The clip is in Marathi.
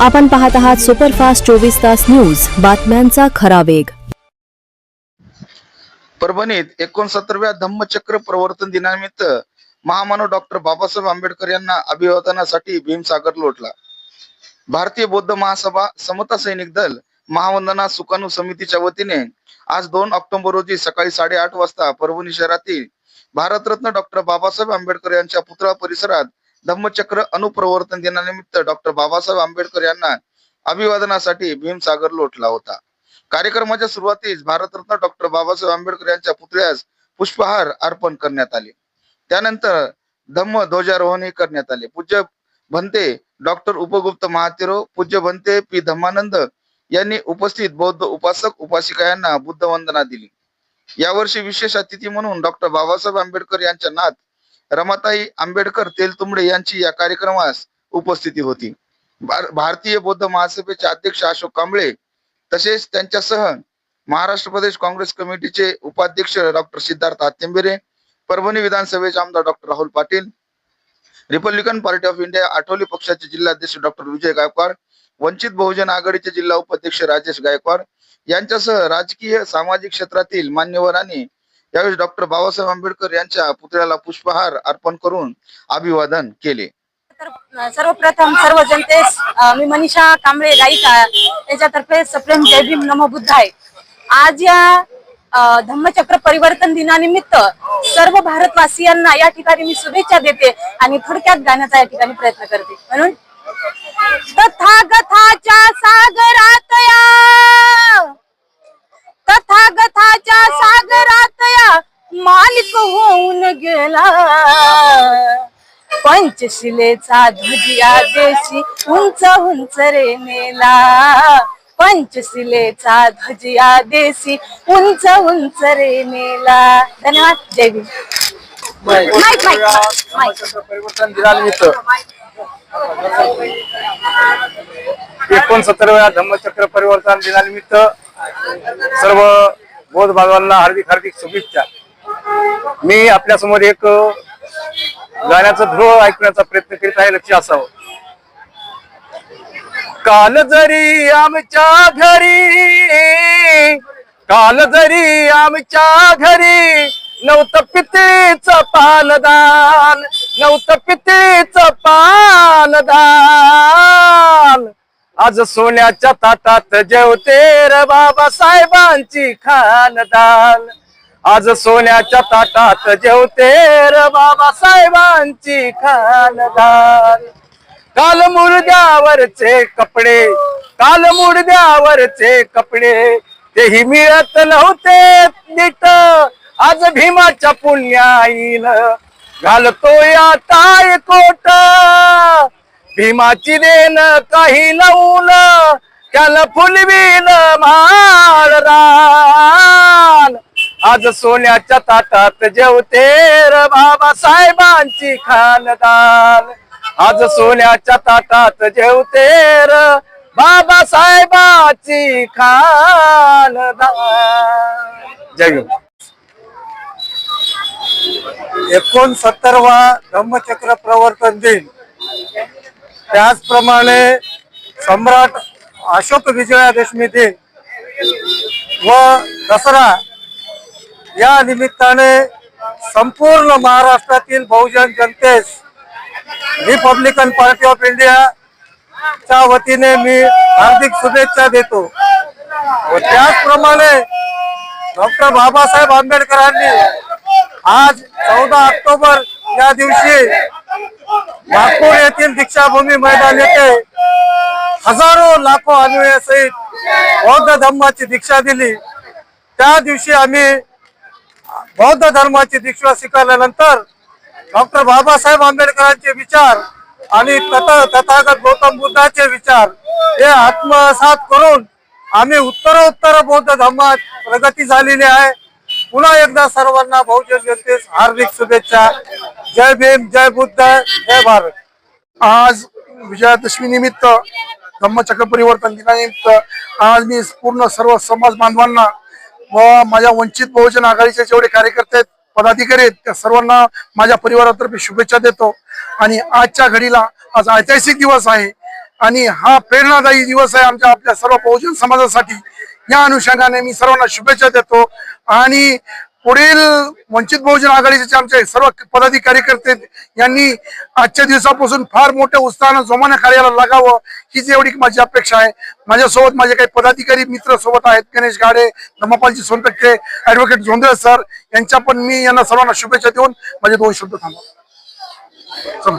आपण पाहत आहात सुपरफास्ट चोवीस तास न्यूज. बातम्यांचा खरा वेग. परभणीत एकोणसत्तरव्या धम्मचक्र प्रवर्तन दिनानिमित्त महामानव डॉक्टर बाबासाहेब आंबेडकर यांना अभिवादनासाठी भीमसागर लोटला. भारतीय बौद्ध महासभा समता सैनिक दल महावंदना सुकाणू समितीच्या वतीने आज दोन ऑक्टोबर रोजी सकाळी साडेआठ वाजता परभणी शहरातील भारतरत्न डॉक्टर बाबासाहेब आंबेडकर यांच्या पुतळा परिसरात धम्मचक्र अनुप्रवर्तन दिनानिमित्त डॉक्टर बाबासाहेब आंबेडकर यांना अभिवादनासाठी भीमसागर लोटला होता. कार्यक्रमाच्या सुरुवातीस भारतरत्न डॉक्टर बाबासाहेब आंबेडकर यांच्या पुतळ्यास पुष्पहार अर्पण करण्यात आले. त्यानंतर धम्म ध्वजारोहणही करण्यात आले. पूज्य भंते डॉक्टर उपगुप्त महातेरो पूज्य भंते पी धम्मानंद यांनी उपस्थित बौद्ध उपासक उपासिका यांना बुद्ध वंदना दिली. यावर्षी विशेष अतिथी म्हणून डॉक्टर बाबासाहेब आंबेडकर यांच्या नात रमाताई आंबेडकर तेलतुंबडे यांची या कार्यक्रमास उपस्थिती होती. भार- भारतीय बौद्ध महासभेचे अध्यक्ष अशोक कांबळे तसेच त्यांच्यासह महाराष्ट्र प्रदेश काँग्रेस कमिटीचे उपाध्यक्ष डॉक्टर सिद्धार्थ आत्यंबेरे परभणी विधानसभेचे आमदार doctor Rahul Patil Republican Party of India आठवली पक्षाचे जिल्हाध्यक्ष डॉक्टर विजय गायकवाड वंचित बहुजन आघाडीचे जिल्हा उपाध्यक्ष राजेश गायकवाड यांच्यासह राजकीय सामाजिक क्षेत्रातील मान्यवरांनी यावेळी डॉक्टर बाबासाहेब आंबेडकर यांच्या पुतळ्याला पुष्पहार अर्पण करून अभिवादन केले. तर सर्वप्रथम सर्व जनतेस मी मनीषा कांबळे गायिका याच्यातर्फे सप्रेम जय भीम नमो बुद्धाय. आज या धम्मचक्र परिवर्तन दिनानिमित्त सर्व भारतवासियांना या ठिकाणी मी शुभेच्छा देते आणि थोडक्यात गाण्याचा या ठिकाणी प्रयत्न करते. म्हणून गेला. पंचशिलेचा ध्वजिया देशी उंच उंच रे मेला. पंचशिलेचा ध्वजिया देशी उंच उंच रे मेला. धन्यवाद. Jai Bhim. Mike, mike, mike. परिवर्तन दिनानिमित्त एकोणसत्तरव्या धम्मचक्र परिवर्तन दिनानिमित्त सर्व बौद्ध बांधवांना हार्दिक हार्दिक शुभेच्छा. मी आपल्यासमोर एक गाण्याचं ध्रुव ऐकण्याचा प्रयत्न करीत आहे लक्ष असावं. काल जरी आमच्या घरी काल जरी आमच्या घरी नव्हतं पितळीचं पानदान नव्हतं पितळीचं पानदान. आज सोन्याच्या ताटात जेवते र बाबासाहेबांची खानदान. आज सोन्याच्या ताटात जेवते र बाबासाहेबांची खानदान. काल मुडद्यावरचे कपडे काल मुडद्यावरचे कपडे तेही मिळत नव्हते नीट. आज भीमाच्या पुण्याईन घालतोय या कोट भीमाची देण काही लावून त्याला फुलवीन माळ रा आज सोन्याच्या ताटात जेवते र बाबासाहेबांची खानदान. आज सोन्याच्या ताटात जेवते र बाबासाहेबाची खानदान. जय एकोणसत्तरवा धम्मचक्र प्रवर्तन दिन. त्याचप्रमाणे सम्राट अशोक विजयादशमी दिन व दसरा या निमित्ताने संपूर्ण महाराष्ट्रातील बहुजन जनतेस रिपब्लिकन पार्टी ऑफ इंडिया च्या वतीने मी हार्दिक शुभेच्छा देतो. व त्याचप्रमाणे डॉक्टर बाबासाहेब आंबेडकरांनी आज चौदा ऑक्टोबर या दिवशी नागपूर येथील दीक्षाभूमी मैदान येथे हजारो लाखो अनुयासहित बौद्ध धर्माची दीक्षा दिली. त्या दिवशी आम्ही बौद्ध धर्माची दीक्षा स्वीकारल्यानंतर डॉक्टर बाबासाहेब आंबेडकरांचे विचार आणि तथागत गौतम बुद्धाचे विचार हे आत्मसात करून आम्ही उत्तरोत्तर बौद्ध धर्मात प्रगती झालेली आहे. पुन्हा एकदा सर्वांना बहुजन जनतेस हार्दिक शुभेच्छा. जय भीम जय बुद्ध जय भारत. आज विजयादशमी निमित्त धम्मचक्र परिवर्तन दिनानिमित्त आज मी पूर्ण सर्व समाज बांधवांना व माझ्या वंचित बहुजन आघाडीचे जेवढे कार्यकर्ते आहेत पदाधिकारी आहेत त्या सर्वांना माझ्या परिवारातर्फे शुभेच्छा देतो. आणि आजच्या घडीला आज ऐतिहासिक दिवस आहे आणि हा प्रेरणादायी दिवस आहे आमच्या आपल्या सर्व बहुजन समाजासाठी. या अनुषंगाने मी सर्वांना शुभेच्छा देतो. आणि पुढील वंचित बहुजन आघाडीचे आमचे सर्व पदाधिकारी करते यांनी आजच्या दिवसापासून फार मोठ्या उत्साहानं जोमाने कार्याला लागावं हीच एवढी माझी अपेक्षा आहे. माझ्यासोबत माझे काही पदाधिकारी मित्र सोबत आहेत गणेश गाडे धम्मपालजी सोनटक्के ऍडव्होकेट झोंदळ सर यांच्या पण मी यांना सर्वांना शुभेच्छा देऊन माझे दोन शब्द थांबवतो.